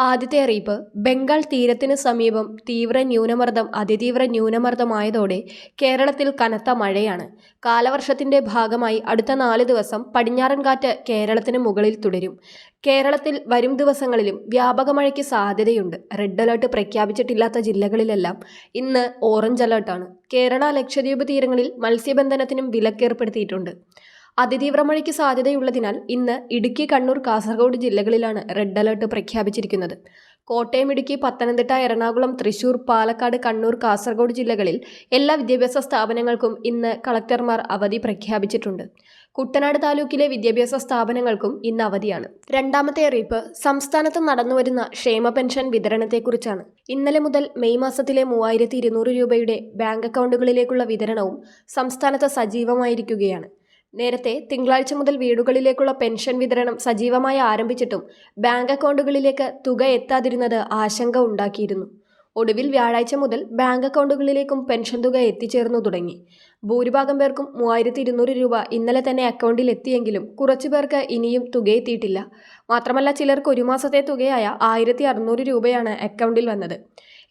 ആദ്യത്തെ അറിയിപ്പ്. ബംഗാൾ തീരത്തിന് സമീപം തീവ്ര ന്യൂനമർദ്ദം അതിതീവ്ര ന്യൂനമർദ്ദമായതോടെ കേരളത്തിൽ കനത്ത മഴയാണ്. കാലവർഷത്തിന്റെ ഭാഗമായി അടുത്ത നാല് ദിവസം പടിഞ്ഞാറൻ കാറ്റ് കേരളത്തിന് മുകളിൽ തുടരും. കേരളത്തിൽ വരും ദിവസങ്ങളിലും വ്യാപക മഴയ്ക്ക് സാധ്യതയുണ്ട്. റെഡ് അലർട്ട് പ്രഖ്യാപിച്ചിട്ടില്ലാത്ത ജില്ലകളിലെല്ലാം ഇന്ന് ഓറഞ്ച് അലേർട്ടാണ്. കേരള ലക്ഷദ്വീപ് തീരങ്ങളിൽ മത്സ്യബന്ധനത്തിനും വിലക്കേർപ്പെടുത്തിയിട്ടുണ്ട്. അതിതീവ്ര മഴയ്ക്ക് സാധ്യതയുള്ളതിനാൽ ഇന്ന് ഇടുക്കി കണ്ണൂർ കാസർഗോഡ് ജില്ലകളിലാണ് റെഡ് അലേർട്ട് പ്രഖ്യാപിച്ചിരിക്കുന്നത്. കോട്ടയം ഇടുക്കി പത്തനംതിട്ട എറണാകുളം തൃശൂർ പാലക്കാട് കണ്ണൂർ കാസർഗോഡ് ജില്ലകളിൽ എല്ലാ വിദ്യാഭ്യാസ സ്ഥാപനങ്ങൾക്കും ഇന്ന് കളക്ടർമാർ അവധി പ്രഖ്യാപിച്ചിട്ടുണ്ട്. കുട്ടനാട് താലൂക്കിലെ വിദ്യാഭ്യാസ സ്ഥാപനങ്ങൾക്കും ഇന്ന് അവധിയാണ്. രണ്ടാമത്തെ അറിയിപ്പ് സംസ്ഥാനത്ത് നടന്നുവരുന്ന ക്ഷേമ പെൻഷൻ വിതരണത്തെക്കുറിച്ചാണ്. ഇന്നലെ മുതൽ മെയ് മാസത്തിലെ മൂവായിരത്തി ഇരുന്നൂറ് രൂപയുടെ ബാങ്ക് അക്കൗണ്ടുകളിലേക്കുള്ള വിതരണവും സംസ്ഥാനത്ത് സജീവമായിരിക്കുകയാണ്. നേരത്തെ തിങ്കളാഴ്ച മുതൽ വീടുകളിലേക്കുള്ള പെൻഷൻ വിതരണം സജീവമായി ആരംഭിച്ചിട്ടും ബാങ്ക് അക്കൗണ്ടുകളിലേക്ക് തുക എത്താതിരുന്നത് ആശങ്ക ഉണ്ടാക്കിയിരുന്നു. ഒടുവിൽ വ്യാഴാഴ്ച മുതൽ ബാങ്ക് അക്കൗണ്ടുകളിലേക്കും പെൻഷൻ തുക എത്തിച്ചേർന്നു തുടങ്ങി. ഭൂരിഭാഗം പേർക്കും മൂവായിരത്തി ഇരുന്നൂറ് രൂപ ഇന്നലെ തന്നെ അക്കൗണ്ടിൽ എത്തിയെങ്കിലും കുറച്ചു പേർക്ക് ഇനിയും തുക എത്തിയിട്ടില്ല. മാത്രമല്ല ചിലർക്ക് ഒരു മാസത്തെ തുകയായ ആയിരത്തി അറുന്നൂറ് രൂപയാണ് അക്കൗണ്ടിൽ വന്നത്.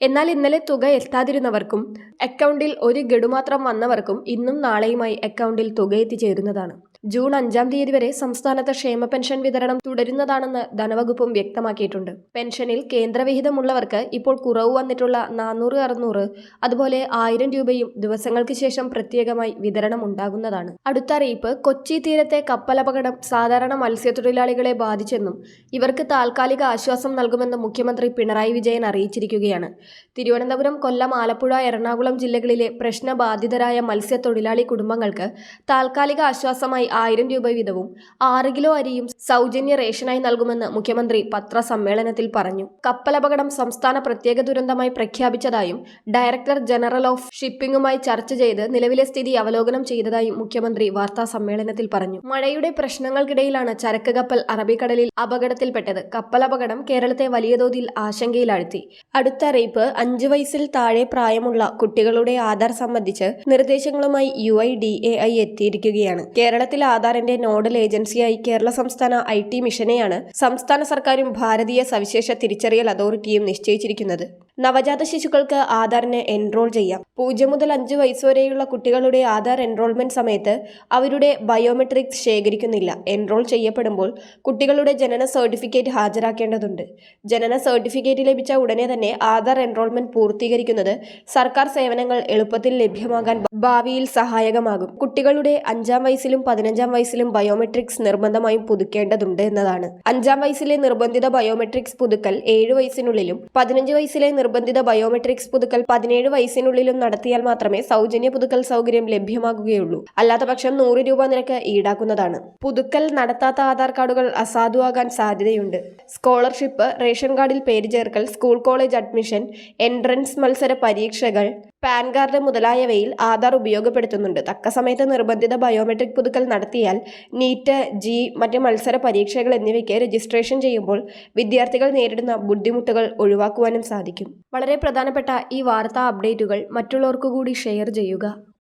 എന്നാൽ ഇന്നലെ തുക എത്താതിരുന്നവർക്കും അക്കൗണ്ടിൽ ഒരു ഗഡു മാത്രം വന്നവർക്കും ഇന്നും നാളെയുമായി അക്കൗണ്ടിൽ തുക എത്തിച്ചേരുന്നതാണ്. ജൂൺ അഞ്ചാം തീയതി വരെ സംസ്ഥാനത്ത് ക്ഷേമ പെൻഷൻ വിതരണം തുടരുന്നതാണെന്ന് ധനവകുപ്പും വ്യക്തമാക്കിയിട്ടുണ്ട്. പെൻഷനിൽ കേന്ദ്രവിഹിതമുള്ളവർക്ക് ഇപ്പോൾ കുറവ് വന്നിട്ടുള്ള നാനൂറ് അറുന്നൂറ് അതുപോലെ ആയിരം രൂപയും ദിവസങ്ങൾക്ക് ശേഷം പ്രത്യേകമായി വിതരണം ഉണ്ടാകുന്നതാണ്. അടുത്ത അറിയിപ്പ് കൊച്ചി തീരത്തെ കപ്പലപകടം സാധാരണ മത്സ്യത്തൊഴിലാളികളെ ബാധിച്ചെന്നും ഇവർക്ക് താൽക്കാലിക ആശ്വാസം നൽകുമെന്ന് മുഖ്യമന്ത്രി പിണറായി വിജയൻ അറിയിച്ചിരിക്കുകയാണ്. തിരുവനന്തപുരം കൊല്ലം ആലപ്പുഴ എറണാകുളം ജില്ലകളിലെ പ്രശ്നബാധിതരായ മത്സ്യത്തൊഴിലാളി കുടുംബങ്ങൾക്ക് താൽക്കാലിക ആശ്വാസമായി ആയിരം രൂപ വീതവും ആറ് കിലോ അരിയും സൗജന്യ റേഷനായി നൽകുമെന്ന് മുഖ്യമന്ത്രി പത്രസമ്മേളനത്തിൽ പറഞ്ഞു. കപ്പലപകടം സംസ്ഥാന പ്രത്യേക ദുരന്തമായി പ്രഖ്യാപിച്ചതായും ഡയറക്ടർ ജനറൽ ഓഫ് ഷിപ്പിംഗുമായി ചർച്ച ചെയ്ത് നിലവിലെ സ്ഥിതി അവലോകനം ചെയ്തതായും മുഖ്യമന്ത്രി വാർത്താ സമ്മേളനത്തിൽ പറഞ്ഞു. മഴയുടെ പ്രശ്നങ്ങൾക്കിടയിലാണ് ചരക്ക് കപ്പൽ അറബിക്കടലിൽ അപകടത്തിൽപ്പെട്ടത്. കപ്പലപകടം കേരളത്തെ വലിയ തോതിൽ ആശങ്കയിലാഴ്ത്തി. അടുത്ത അറിയിപ്പ് അഞ്ചു വയസ്സിൽ താഴെ പ്രായമുള്ള കുട്ടികളുടെ ആധാർ സംബന്ധിച്ച് നിർദ്ദേശങ്ങളുമായി U I D A I എത്തിയിരിക്കുകയാണ്. കേരളത്തിൽ ആധാറിന്റെ നോഡൽ ഏജൻസിയായി കേരള സംസ്ഥാന ഐ ടി മിഷനെയാണ് സംസ്ഥാന സർക്കാരും ഭാരതീയ സവിശേഷ തിരിച്ചറിയൽ അതോറിറ്റിയും നിശ്ചയിച്ചിരിക്കുന്നത്. നവജാത ശിശുക്കൾക്ക് ആധാറിന് എൻറോൾ ചെയ്യാം. പൂജ്യം മുതൽ അഞ്ച് വയസ്സ് വരെയുള്ള കുട്ടികളുടെ ആധാർ എൻറോൾമെന്റ് സമയത്ത് അവരുടെ ബയോമെട്രിക്സ് ശേഖരിക്കുന്നില്ല. എൻറോൾ ചെയ്യപ്പെടുമ്പോൾ കുട്ടികളുടെ ജനന സർട്ടിഫിക്കറ്റ് ഹാജരാക്കേണ്ടതുണ്ട്. ജനന സർട്ടിഫിക്കറ്റ് ലഭിച്ച ഉടനെ തന്നെ ആധാർ എൻറോൾമെന്റ് പൂർത്തീകരിക്കുന്നത് സർക്കാർ സേവനങ്ങൾ എളുപ്പത്തിൽ ലഭ്യമാകാൻ ഭാവിയിൽ സഹായകമാകും. കുട്ടികളുടെ അഞ്ചാം വയസ്സിലും പതിനഞ്ചാം വയസ്സിലും ബയോമെട്രിക്സ് നിർബന്ധമായും പുതുക്കേണ്ടതുണ്ട് എന്നതാണ്. അഞ്ചാം വയസ്സിലെ നിർബന്ധിത ബയോമെട്രിക്സ് പുതുക്കൽ ഏഴ് വയസ്സിനുള്ളിലും പതിനഞ്ച് വയസ്സിലെ നിർബന്ധിത ബയോമെട്രിക്സ് പുതുക്കൽ പതിനേഴ് വയസ്സിനുള്ളിലും നടത്തിയാൽ മാത്രമേ സൗജന്യ പുതുക്കൽ സൗകര്യം ലഭ്യമാകുകയുള്ളൂ. അല്ലാത്തപക്ഷം നൂറ് രൂപ നിരക്ക് ഈടാക്കുന്നതാണ്. പുതുക്കൽ നടത്താത്ത ആധാർ കാർഡുകൾ അസാധുവാകാൻ സാധ്യതയുണ്ട്. സ്കോളർഷിപ്പ് റേഷൻ കാർഡിൽ പേര് ചേർക്കൽ സ്കൂൾ കോളേജ് അഡ്മിഷൻ എൻട്രൻസ് മത്സര പരീക്ഷകൾ പാൻ കാർഡ് മുതലായവയിൽ ആധാർ ഉപയോഗപ്പെടുത്തുന്നുണ്ട്. തക്ക സമയത്ത് നിർബന്ധിത ബയോമെട്രിക് പുതുക്കൽ നടത്തിയാൽ നീറ്റ് ജി മറ്റ് മത്സര പരീക്ഷകൾ എന്നിവയ്ക്ക് രജിസ്ട്രേഷൻ ചെയ്യുമ്പോൾ വിദ്യാർത്ഥികൾ നേരിടുന്ന ബുദ്ധിമുട്ടുകൾ ഒഴിവാക്കുവാനും സാധിക്കും. വളരെ പ്രധാനപ്പെട്ട ഈ വാർത്താ അപ്ഡേറ്റുകൾ മറ്റുള്ളവർക്കു കൂടി ഷെയർ ചെയ്യുക.